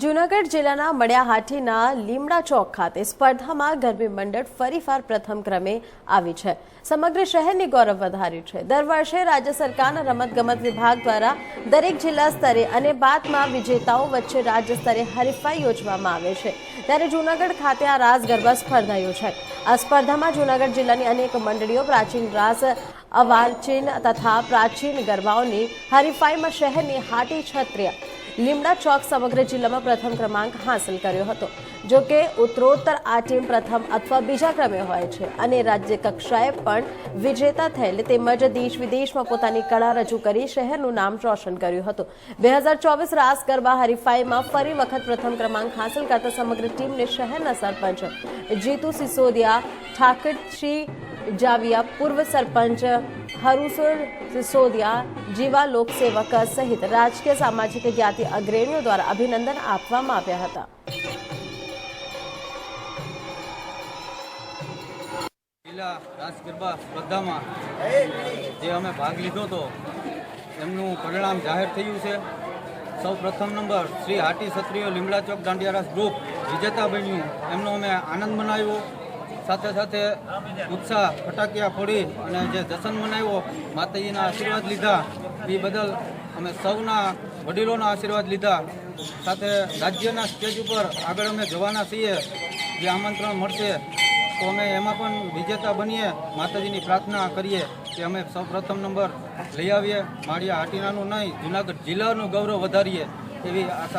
જૂનાગઢ જિલ્લાના મળ્યાહાટીના લીમડા ચોક ખાતે સ્પર્ધામાં ગરબી મંડળ ફરીવાર પ્રથમ ક્રમે આવી છે. સમગ્ર શહેરની ગૌરવ વધાર્યું છે. દર વર્ષે રાજ્ય સરકારના રમતગમત વિભાગ દ્વારા દરેક જિલ્લા સ્તરે અને બાદમાં વિજેતાઓ વચ્ચે રાજ્ય સ્તરે હરીફાઈ યોજવામાં આવે છે. ત્યારે જૂનાગઢ ખાતે આ રાસ ગરબા સ્પર્ધા યોજાઈ આ સ્પર્ધામાં જૂનાગઢ જિલ્લાની અનેક મંડળીઓ પ્રાચીન રાસ અવાચીન તથા પ્રાચીન ગરબાઓની હરીફાઈમાં શહેરની હાટી છત્રિય લીમડા ચોક સમગ્ર જિલ્લામાં પ્રથમ ક્રમાંક હાંસલ કર્યો હતો જો કે ઉત્તરોત્તર આ ટીમ પ્રથમ અથવા બીજા ક્રમે હોય છે અને રાજ્ય કક્ષાએ પણ વિજેતા થયેલ તેમજ દેશ વિદેશમાં પોતાની કળા રજૂ કરી શહેરનું નામ રોશન કર્યું હતું બે હજાર ચોવીસ રાસ ગરબા હરીફાઈમાં ફરી વખત પ્રથમ ક્રમાંક હાંસલ કરતા સમગ્ર ટીમને શહેરના સરપંચ જીતુ સિસોદિયા ઠાકરશ્રી જાવિયા પૂર્વ સરપંચ હરુસુર સિસોદિયા જીવા લોકસેવક સહિત રાજકીય સામાજિક જ્ઞાતિ અગ્રણીઓ દ્વારા અભિનંદન આપવામાં આવ્યા હતા જે અમે ભાગ લીધો હતો, એમનું પરિણામ જાહેર થયું છે. સૌ પ્રથમ નંબર શ્રી હાટી ક્ષત્રિય લીમડા ચોક દાંડિયારાસ ગ્રુપ વિજેતા બન્યું એમનો અમે આનંદ મનાવ્યો. સાથે સાથે ઉત્સાહ, ફટાકિયા ફોડી અને જે જશન મનાવ્યો, માતાજીના આશીર્વાદ લીધા. એ બદલ અમે સૌના વડીલોના આશીર્વાદ લીધા. સાથે રાજ્યના સ્ટેજ ઉપર આગળ અમે જવાના છીએ. જે આમંત્રણ મળશે તો અમે એમાં પણ વિજેતા બનીએ. માતાજીની પ્રાર્થના કરીએ કે અમે સૌ નંબર લઈ આવીએ. માળિયા હાટીનાનું નહીં, જુનાગઢ જિલ્લાનું ગૌરવ વધારીએ એવી આશા